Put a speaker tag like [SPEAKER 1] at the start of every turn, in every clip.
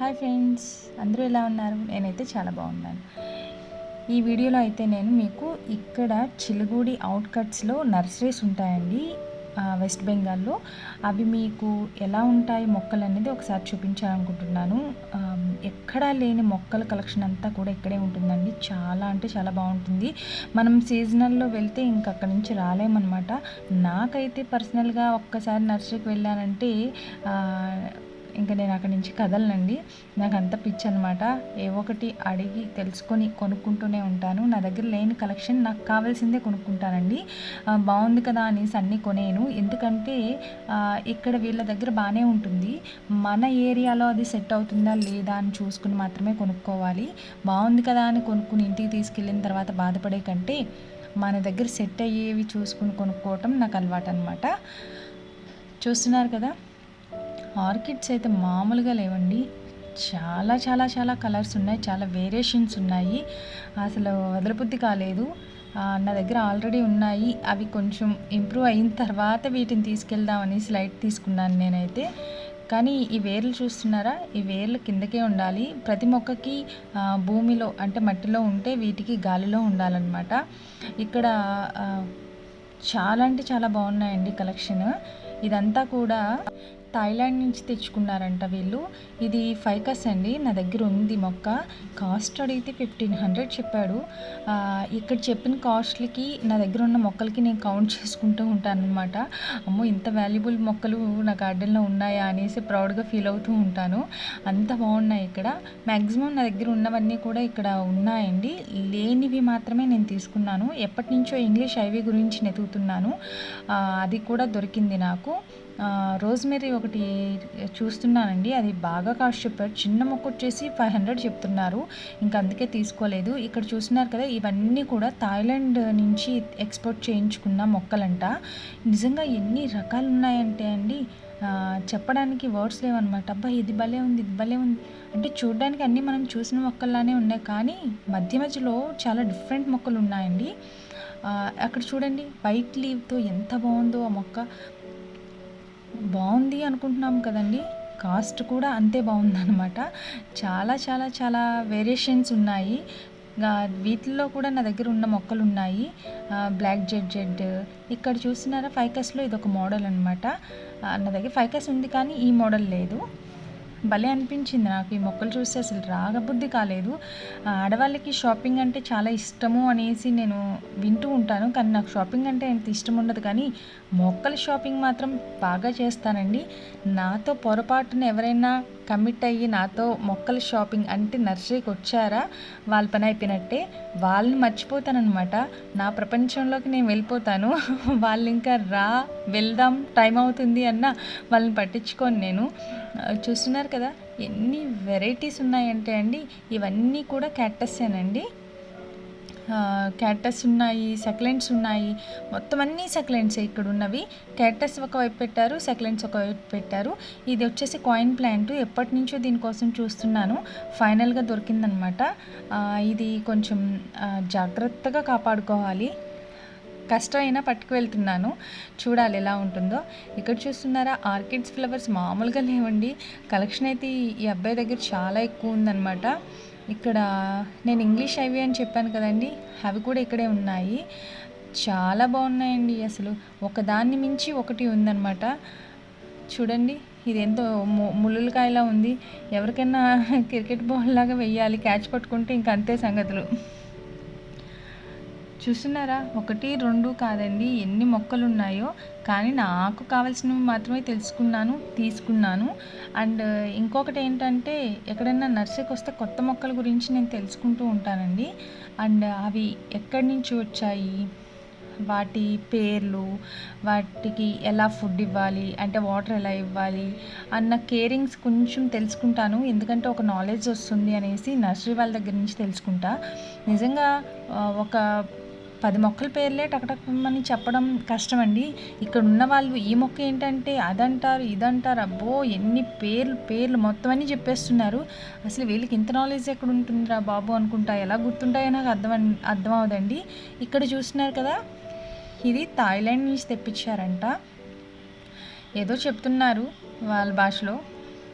[SPEAKER 1] Hi friends అందరూ ఎలా ఉన్నారు? నేనైతే చాలా బాగున్నాను. ఈ వీడియోలో అయితే నేను మీకు ఇక్కడ చిలుగూడి అవుట్కట్స్లో నర్సరీస్ ఉంటాయండి. వెస్ట్ బెంగాల్లో అవి మీకు ఎలా ఉంటాయి మొక్కలు అనేది ఒకసారి చూపించాలనుకుంటున్నాను. ఎక్కడా లేని మొక్కల కలెక్షన్ అంతా కూడా ఇక్కడే ఉంటుందండి. చాలా అంటే చాలా బాగుంటుంది. మనం సీజనల్లో వెళ్తే ఇంక అక్కడి నుంచి రాలేమన్నమాట. నాకైతే పర్సనల్గా ఒక్కసారి నర్సరీకి వెళ్ళానంటే ఇంకా నేను అక్కడి నుంచి కదలనండి. నాకు అంత పిచ్చి అనమాట ఏ ఒకటి అడిగి తెలుసుకొని కొనుక్కుంటూనే ఉంటాను. నా దగ్గర లేని కలెక్షన్ నాకు కావాల్సిందే కొనుక్కుంటానండి. బాగుంది కదా అనేసి అన్నీ కొనేను. ఎందుకంటే ఇక్కడ వీళ్ళ దగ్గర బాగానే ఉంటుంది. మన ఏరియాలో అది సెట్ అవుతుందా లేదా అని చూసుకుని మాత్రమే కొనుక్కోవాలి. బాగుంది కదా అని కొనుక్కుని ఇంటికి తీసుకెళ్ళిన తర్వాత బాధపడే కంటే మన దగ్గర సెట్ అయ్యేవి చూసుకుని కొనుక్కోవటం నాకు అలవాటు అనమాట చూస్తున్నారు కదా? ఆర్కిడ్స్ అయితే మామూలుగా లేవండి. చాలా చాలా చాలా కలర్స్ ఉన్నాయి. చాలా వేరియేషన్స్ ఉన్నాయి. అసలు వదలబుద్ధి కాలేదు. నా దగ్గర ఆల్రెడీ ఉన్నాయి. అవి కొంచెం ఇంప్రూవ్ అయిన తర్వాత వీటిని తీసుకెళ్దామని స్లైడ్ తీసుకున్నాను నేనైతే. కానీ ఈ వేర్లు చూస్తున్నారా? ఈ వేర్లు కిందకే ఉండాలి. ప్రతి మొక్కకి భూమిలో అంటే మట్టిలో ఉంటే వీటికి గాలిలో ఉండాలన్నమాట. ఇక్కడ చాలా అంటే చాలా బాగున్నాయండి కలెక్షన్. ఇదంతా కూడా థాయిలాండ్ నుంచి తెచ్చుకున్నారంట వీళ్ళు. ఇది ఫైకస్ అండి. నా దగ్గర ఉంది మొక్క. కాస్ట్ అడిగితే ఫిఫ్టీన్ హండ్రెడ్ చెప్పాడు. ఇక్కడ చెప్పిన కాస్ట్లకి నా దగ్గర ఉన్న మొక్కలకి నేను కౌంట్ చేసుకుంటూ ఉంటాను అనమాట అమ్మో ఇంత వాల్యుబుల్ మొక్కలు నా గార్డెన్లో ఉన్నాయా అనేసి ప్రౌడ్గా ఫీల్ అవుతూ ఉంటాను. అంత బాగున్నాయి ఇక్కడ. మ్యాక్సిమం నా దగ్గర ఉన్నవన్నీ కూడా ఇక్కడ ఉన్నాయండి. లేనివి మాత్రమే నేను తీసుకున్నాను. ఎప్పటి నుంచో ఇంగ్లీష్ ఐవి గురించి నెతుకుతున్నాను. అది కూడా దొరికింది నాకు. రోజ్మెరీ ఒకటి చూస్తున్నానండి. అది బాగా కాస్ట్ చెప్పారు. చిన్న మొక్క వచ్చేసి ఫైవ్ హండ్రెడ్ చెప్తున్నారు. ఇంకా అందుకే తీసుకోలేదు. ఇక్కడ చూస్తున్నారు కదా ఇవన్నీ కూడా థాయిలాండ్ నుంచి ఎక్స్పోర్ట్ చేయించుకున్న మొక్కలంట. నిజంగా ఎన్ని రకాలు ఉన్నాయంటే అండి చెప్పడానికి వర్డ్స్ లేవన్నమాట. అబ్బా ఇది భలే ఉంది ఇది భలే ఉంది. అంటే చూడడానికి అన్నీ మనం చూసిన మొక్కల్లానే ఉన్నాయి. కానీ మధ్య మధ్యలో చాలా డిఫరెంట్ మొక్కలు ఉన్నాయండి అక్కడ చూడండి. వైట్ లీవ్తో ఎంత బాగుందో ఆ మొక్క. బాగుంది అనుకుంటున్నాం కదండి. కాస్ట్ కూడా అంతే బాగుందన్నమాట. చాలా చాలా చాలా వేరియేషన్స్ ఉన్నాయి. వీటిల్లో కూడా నా దగ్గర ఉన్న మొక్కలు ఉన్నాయి బ్లాక్ జెడ్ జెడ్ ఇక్కడ చూసినారా ఫైకస్లో ఇది ఒక మోడల్ అనమాట నా దగ్గర ఫైకస్ ఉంది కానీ ఈ మోడల్ లేదు. భలే అనిపించింది నాకు. ఈ మొక్కలు చూస్తే అసలు రాగబుద్ధి కాలేదు. ఆడవాళ్ళకి షాపింగ్ అంటే చాలా ఇష్టము అనేసి నేను వింటూ ఉంటాను. కానీ నాకు షాపింగ్ అంటే ఎంత ఇష్టం ఉండదు. కానీ మొక్కల షాపింగ్ మాత్రం బాగా చేస్తానండి. నాతో పొరపాటున ఎవరైనా కమిట్ అయ్యి నాతో మొక్కల షాపింగ్ అంటే నర్సరీకి వచ్చారా? వాళ్ళ పని అయిపోయినట్టే. వాళ్ళని మర్చిపోతానమాట నా ప్రపంచంలోకి నేను వెళ్ళిపోతాను. వాళ్ళు ఇంకా రా వెళ్దాం టైం అవుతుంది అన్న వాళ్ళని పట్టించుకొని నేను. చూస్తున్నారు కదా ఎన్ని వెరైటీస్ ఉన్నాయంటే అండి ఇవన్నీ కూడా క్యాక్టసేనండి క్యాక్టస్ ఉన్నాయి సక్లెంట్స్ ఉన్నాయి. మొత్తం అన్నీ సక్లెంట్స్ ఇక్కడ ఉన్నవి. క్యాక్టస్ ఒకవైపు పెట్టారు సక్లెంట్స్ ఒకవైపు పెట్టారు. ఇది వచ్చేసి కాయిన్ ప్లాంట్ ఎప్పటి నుంచో దీనికోసం చూస్తున్నాను. ఫైనల్గా దొరికిందనమాట. ఇది కొంచెం జాగ్రత్తగా కాపాడుకోవాలి. కష్టమైనా పట్టుకు వెళ్తున్నాను. చూడాలి ఎలా ఉంటుందో. ఇక్కడ చూస్తున్నారా ఆర్కిడ్స్ ఫ్లవర్స్ మామూలుగా లేవండి. కలెక్షన్ అయితే ఈ అబ్బాయి దగ్గర చాలా ఎక్కువ ఉందన్నమాట ఇక్కడ నేను ఇంగ్లీష్ అవి అని చెప్పాను కదండి అవి కూడా ఇక్కడే ఉన్నాయి. చాలా బాగున్నాయండి అసలు. ఒకదాన్ని మించి ఒకటి ఉందన్నమాట. చూడండి ఇది ఎంతో ము- ముళ్ళులకాయలా ఉంది. ఎవరికైనా క్రికెట్ బాల్ లాగా వెయ్యాలి క్యాచ్ పట్టుకుంటే ఇంక అంతే సంగతులు. చూస్తున్నారా? ఒకటి రెండు కాదండి. ఎన్ని మొక్కలు ఉన్నాయో కానీ నాకు కావాల్సినవి మాత్రమే తెలుసుకున్నాను తీసుకున్నాను. అండ్ ఇంకొకటి ఏంటంటే ఎక్కడైనా నర్సరీకి వస్తే కొత్త మొక్కల గురించి నేను తెలుసుకుంటూ ఉంటానండి. అండ్ అవి ఎక్కడి నుంచి వచ్చాయి? వాటి పేర్లు వాటికి ఎలా ఫుడ్ ఇవ్వాలి? అంటే వాటర్ ఎలా ఇవ్వాలి? అన్న కేరింగ్స్ కొంచెం తెలుసుకుంటాను. ఎందుకంటే ఒక నాలెడ్జ్ వస్తుంది అనేసి నర్సరీ వాళ్ళ దగ్గర నుంచి తెలుసుకుంటా. నిజంగా ఒక పది మొక్కల పేర్లే టకటకమని చెప్పడం కష్టమండి. ఇక్కడ ఉన్న వాళ్ళు ఈ మొక్క ఏంటంటే అదంటారు ఇదంటారు. అబ్బో ఎన్ని పేర్లు పేర్లు మొత్తం అన్నీ చెప్పేస్తున్నారు. అసలు వీళ్ళకి ఇంత నాలెడ్జ్ ఎక్కడ ఉంటుందిరా బాబు అనుకుంటా? ఎలా గుర్తుంటాయో నాకు అర్థం అర్థం అవదండి. ఇక్కడ చూస్తున్నారు కదా ఇది థాయిలాండ్ నుంచి తెప్పించారంట. ఏదో చెప్తున్నారు వాళ్ళ భాషలో.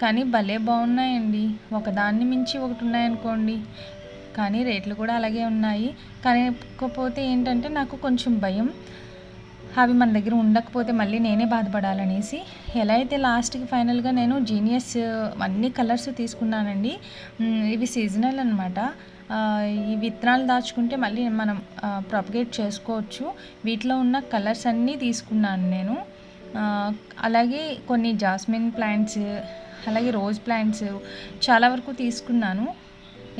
[SPEAKER 1] కానీ భలే బాగున్నాయండి. ఒకదాన్ని మించి ఒకటి ఉన్నాయనుకోండి. కానీ రేట్లు కూడా అలాగే ఉన్నాయి. కాకపోతే ఏంటంటే నాకు కొంచెం భయం. అవి మన దగ్గర ఉండకపోతే మళ్ళీ నేనే బాధపడాలనేసి ఎలా అయితే లాస్ట్కి ఫైనల్గా నేను జీనియస్ అన్ని కలర్స్ తీసుకున్నానండి. ఇవి సీజనల్ అనమాట ఈ విత్తనాలు దాచుకుంటే మళ్ళీ మనం ప్రొపగేట్ చేసుకోవచ్చు. వీటిలో ఉన్న కలర్స్ అన్నీ తీసుకున్నాను నేను. అలాగే కొన్ని జాస్మిన్ ప్లాంట్స్ అలాగే రోజ్ ప్లాంట్స్ చాలా వరకు తీసుకున్నాను.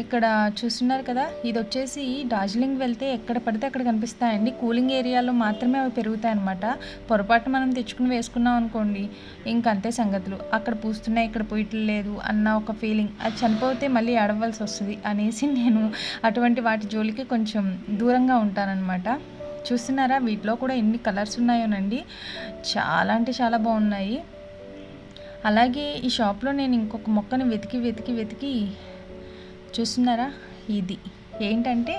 [SPEAKER 1] ఇక్కడ చూస్తున్నారు కదా ఇది వచ్చేసి డార్జిలింగ్ వెళ్తే ఎక్కడ పడితే అక్కడ కనిపిస్తాయండి. కూలింగ్ ఏరియాలో మాత్రమే అవి పెరుగుతాయి అనమాట పొరపాటు మనం తెచ్చుకుని వేసుకున్నాం అనుకోండి ఇంకంతే సంగతులు. అక్కడ పూస్తున్నాయి ఇక్కడ పోయట్లేదు అన్న ఒక ఫీలింగ్ అది చనిపోతే మళ్ళీ ఆడవలసి వస్తుంది అనేసి నేను అటువంటి వాటి జోలికి కొంచెం దూరంగా ఉంటానన్నమాట. చూస్తున్నారా వీటిలో కూడా ఎన్ని కలర్స్ ఉన్నాయోనండి. చాలా అంటే చాలా బాగున్నాయి. అలాగే ఈ షాప్లో నేను ఇంకొక మొక్కని వెతికి వెతికి వెతికి చూస్తున్నారా? ఇది. ఏంటంటే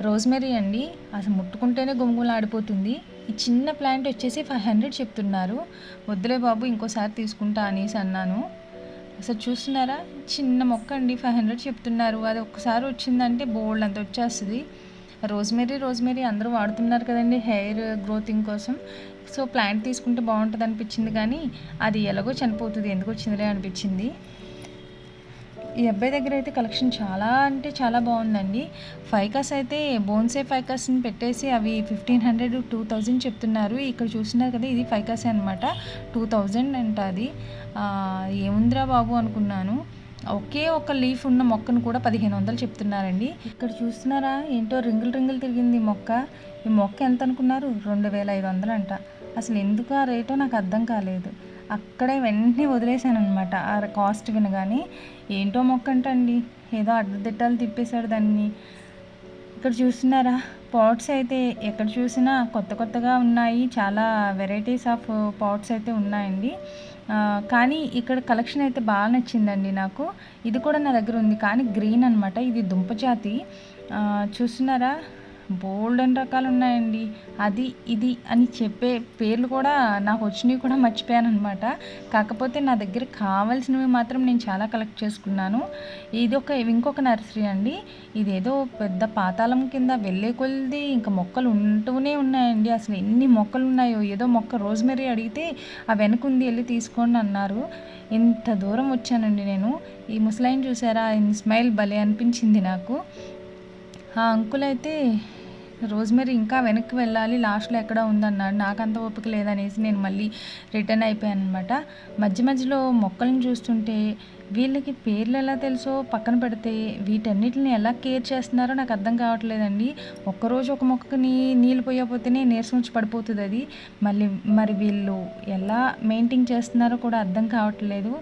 [SPEAKER 1] రోజ్మెరీ అండి. అసలు ముట్టుకుంటేనే ఆడిపోతుంది. ఈ చిన్న ప్లాంట్ వచ్చేసి ఫైవ్ హండ్రెడ్ చెప్తున్నారు. వద్దులే బాబు ఇంకోసారి తీసుకుంటా అనేసి అన్నాను. అసలు చూస్తున్నారా? చిన్న మొక్క అండి ఫైవ్ హండ్రెడ్ చెప్తున్నారు. అది ఒక్కసారి వచ్చిందంటే బోల్డ్ అంత వచ్చేస్తుంది. రోజ్మెరీ రోజ్మెరీ అందరూ వాడుతున్నారు కదండి హెయిర్ గ్రోతింగ్ కోసం. సో ప్లాంట్ తీసుకుంటే బాగుంటుంది అనిపించింది కానీ అది ఎలాగో చనిపోతుంది. ఎందుకు వచ్చిందిలే అనిపించింది. ఈ అబ్బాయి దగ్గర అయితే కలెక్షన్ చాలా అంటే చాలా బాగుందండి. ఫైకాస్ అయితే బోన్సే ఫైకాస్ని పెట్టేసి అవి ఫిఫ్టీన్ హండ్రెడ్ టూ థౌజండ్ చెప్తున్నారు. ఇక్కడ చూస్తున్నారు కదా ఇది ఫైకాసే అనమాట టూ థౌజండ్ అంట అది. ఏముందిరా బాబు అనుకున్నాను. ఒకే ఒక లీఫ్ ఉన్న మొక్కను కూడా పదిహేను వందలు చెప్తున్నారండి. ఇక్కడ చూస్తున్నారా ఏంటో రింగులు రింగులు తిరిగింది మొక్క. ఈ మొక్క ఎంత అనుకున్నారు? రెండు వేల ఐదు వందలు అంట. అసలు ఎందుకు ఆ రేటో నాకు అర్థం కాలేదు. అక్కడే వెంటనే వదిలేశాను అనమాట ఆ కాస్ట్ వినగానే ఏంటో మొక్క అంటండి ఏదో అడ్డదిట్టాలు తిప్పేశాడు దాన్ని. ఇక్కడ చూస్తున్నారా? పాట్స్ అయితే ఎక్కడ చూసినా కొత్త కొత్తగా ఉన్నాయి. చాలా వెరైటీస్ ఆఫ్ పాట్స్ అయితే ఉన్నాయండి. కానీ ఇక్కడ కలెక్షన్ అయితే బాగా నచ్చిందండి నాకు. ఇది కూడా నా దగ్గర ఉంది. కానీ గ్రీన్ అనమాట ఇది దుంపజాతి చూస్తున్నారా? బోల్డ్ అని రకాలు ఉన్నాయండి అది ఇది అని చెప్పే పేర్లు కూడా నాకు వచ్చినవి కూడా మర్చిపోయాను అనమాట కాకపోతే నా దగ్గర కావాల్సినవి మాత్రం నేను చాలా కలెక్ట్ చేసుకున్నాను. ఇది ఒక ఇంకొక నర్సరీ అండి. ఇదేదో పెద్ద పాతాళం కింద వెళ్ళే కొలిది ఇంకా మొక్కలు ఉంటూనే ఉన్నాయండి. అసలు ఎన్ని మొక్కలు ఉన్నాయో ఏదో మొక్క రోజ్మెరీ అడిగితే ఆ వెనకుంది వెళ్ళి తీసుకోండి అన్నారు. ఇంత దూరం వచ్చానండి నేను. ఈ ముసలాయిని చూసారా? స్మైల్ భలే అనిపించింది నాకు. ఆ అంకుల్ అయితే రోజ్మెరీ ఇంకా వెనక్కి వెళ్ళాలి లాస్ట్లో ఎక్కడ ఉందన్నాడు. నాకు అంత ఓపిక లేదనేసి నేను మళ్ళీ రిటర్న్ అయిపోయాను అనమాట మధ్య మధ్యలో మొక్కలను చూస్తుంటే వీళ్ళకి పేర్లు ఎలా తెలుసో పక్కన పెడితే వీటన్నిటిని ఎలా కేర్ చేస్తున్నారో నాకు అర్థం కావట్లేదండి. ఒక్కరోజు ఒక మొక్కకి నీ నీళ్ళు పోయకపోతేనే నీరసం వచ్చి పడిపోతుంది అది. మళ్ళీ మరి వీళ్ళు ఎలా మెయింటైన్ చేస్తున్నారో కూడా అర్థం కావట్లేదు.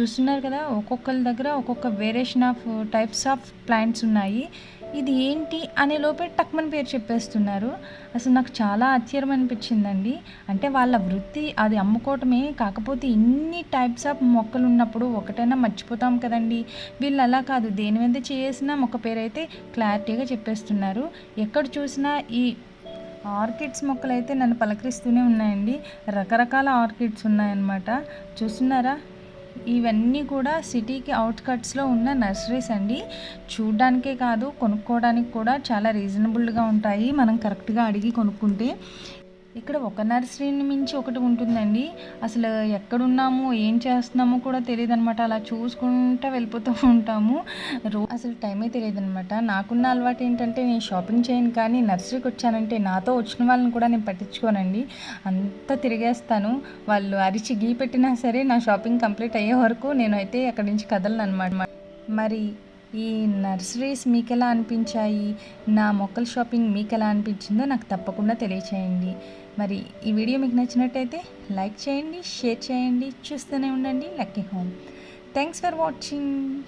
[SPEAKER 1] చూస్తున్నారు కదా ఒక్కొక్కరి దగ్గర ఒక్కొక్క variation of types of plants ఉన్నాయి. ఇది ఏంటి అనే లోపే టక్మన్ పేరు చెప్పేస్తున్నారు. అసలు నాకు చాలా ఆశ్చర్యం అనిపించిందండి. అంటే వాళ్ళ వృత్తి అది అమ్ముకోవటమే కాకపోతే ఇన్ని టైప్స్ ఆఫ్ మొక్కలు ఉన్నప్పుడు ఒకటైనా మర్చిపోతాం కదండి. వీళ్ళు అలా కాదు. దేని మీద చేసినా మొక్క పేరు అయితే క్లారిటీగా చెప్పేస్తున్నారు. ఎక్కడ చూసినా ఈ ఆర్కిడ్స్ మొక్కలు అయితే నన్ను పలకరిస్తూనే ఉన్నాయండి. రకరకాల ఆర్కిడ్స్ ఉన్నాయన్నమాట. చూస్తున్నారా? ఇవన్నీ కూడా సిటీకి అవుట్కట్స్లో ఉన్న నర్సరీస్ అండి. చూడ్డానికే కాదు కొనుక్కోవడానికి కూడా చాలా రీజనబుల్గా ఉంటాయి. మనం కరెక్ట్గా అడిగి కొనుక్కుంటే. ఇక్కడ ఒక నర్సరీని మించి ఒకటి ఉంటుందండి. అసలు ఎక్కడున్నాము ఏం చేస్తున్నామో కూడా తెలియదు అనమాట అలా చూసుకుంటూ వెళ్ళిపోతూ ఉంటాము. రో అసలు టైమే తెలియదు అనమాట నాకున్న అలవాటు ఏంటంటే నేను షాపింగ్ చేయను కానీ నర్సరీకి వచ్చానంటే నాతో వచ్చిన వాళ్ళని కూడా నేను పట్టించుకోనండి. అంతా తిరిగేస్తాను. వాళ్ళు అరిచి గీ పెట్టినా సరే నా షాపింగ్ కంప్లీట్ అయ్యే వరకు నేను అయితే అక్కడి నుంచి కదలను అనమాట మరి ఈ నర్సరీస్ మీకు ఎలా అనిపించాయి? నా మొక్కల షాపింగ్ మీకు ఎలా అనిపించిందో నాకు తప్పకుండా తెలియచేయండి. మరి ఈ వీడియో మీకు నచ్చినట్టయితే లైక్ చేయండి షేర్ చేయండి చూస్తూనే ఉండండి. Lucky home. Thanks for watching.